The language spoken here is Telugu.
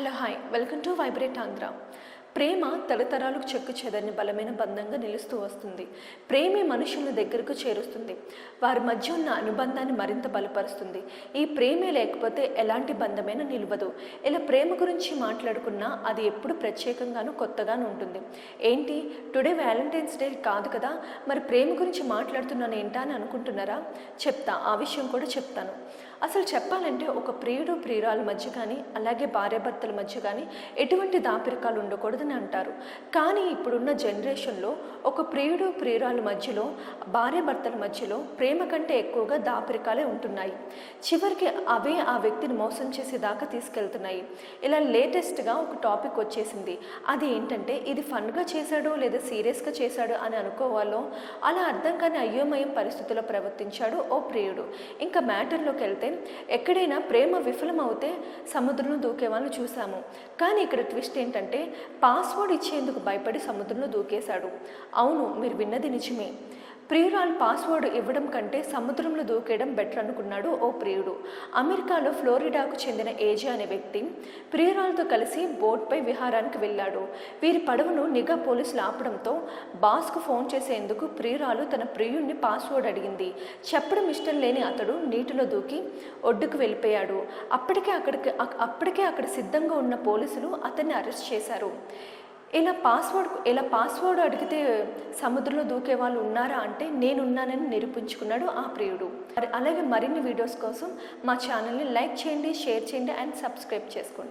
Hello hi. Welcome to vibrate Andhra. ప్రేమ తరతరాలకు చెక్కు చెదరిని బలమైన బంధంగా నిలుస్తూ వస్తుంది. ప్రేమే మనుషుల దగ్గరకు చేరుస్తుంది. వారి మధ్య ఉన్న అనుబంధాన్ని మరింత బలపరుస్తుంది. ఈ ప్రేమే లేకపోతే ఎలాంటి బంధమైనా నిలవదు. ఇలా ప్రేమ గురించి మాట్లాడుకున్నా అది ఎప్పుడు ప్రత్యేకంగాను కొత్తగాను ఉంటుంది. ఏంటి? టుడే వ్యాలంటైన్స్ డే కాదు కదా? మరి ప్రేమ గురించి మాట్లాడుతున్నాను ఏంటా అని అనుకుంటున్నారా? చెప్తా. ఆ విషయం కూడా చెప్తాను. అసలు చెప్పాలంటే ఒక ప్రియుడు ప్రియురాల మధ్య కానీ అలాగే భార్యాభర్తల మధ్య కానీ ఎటువంటి దాపిరకాలు అని అంటారు. కానీ ఇప్పుడున్న జనరేషన్లో ఒక ప్రియుడు ప్రియురాల మధ్యలో భార్యాభర్తల మధ్యలో ప్రేమ కంటే ఎక్కువగా దాపరికాలే ఉంటున్నాయి. చివరికి అవే ఆ వ్యక్తిని మోసం చేసేదాకా తీసుకెళ్తున్నాయి. ఇలా లేటెస్ట్గా ఒక టాపిక్ వచ్చేసింది. అది ఏంటంటే ఇది ఫన్గా చేశాడు లేదా సీరియస్గా చేశాడు అని అనుకోవాలో అలా అర్థం కాని అయోమయం పరిస్థితుల్లో ప్రవర్తించాడు ఓ ప్రియుడు. ఇంకా మ్యాటర్లోకి వెళ్తే ఎక్కడైనా ప్రేమ విఫలమవుతే సముద్రంలో దూకే వాళ్ళని చూసాము. కానీ ఇక్కడ ట్విస్ట్ ఏంటంటే పాస్వర్డ్ ఇచ్చేందుకు భయపడి సముద్రంలో దూకేశాడు. అవును మీరు విన్నది నిజమే. ప్రియురాలు పాస్వర్డ్ ఇవ్వడం కంటే సముద్రంలో దూకేయడం బెటర్ అనుకున్నాడు ఓ ప్రియుడు. అమెరికాలో ఫ్లోరిడాకు చెందిన ఏజీ అనే వ్యక్తి ప్రియురాలతో కలిసి బోట్పై విహారానికి వెళ్ళాడు. వీరి పడవను నిఘా పోలీసులు ఆపడంతో బాస్కు ఫోన్ చేసేందుకు ప్రియురాలు తన ప్రియుణ్ణి పాస్వర్డ్ అడిగింది. చెప్పడం ఇష్టం లేని అతడు నీటిలో దూకి ఒడ్డుకు వెళ్ళిపోయాడు. అప్పటికే అక్కడికి అప్పటికే అక్కడ సిద్ధంగా ఉన్న పోలీసులు అతన్ని అరెస్ట్ చేశారు. ఇలా పాస్వర్డ్ ఇలా పాస్వర్డ్ అడిగితే సముద్రంలో దూకే వాళ్ళు ఉన్నారా అంటే నేనున్నానని నిరూపించుకున్నాడు ఆ ప్రియుడు. అలాగే మరిన్ని వీడియోస్ కోసం మా ఛానల్ని లైక్ చేయండి షేర్ చేయండి అండ్ సబ్స్క్రైబ్ చేసుకోండి.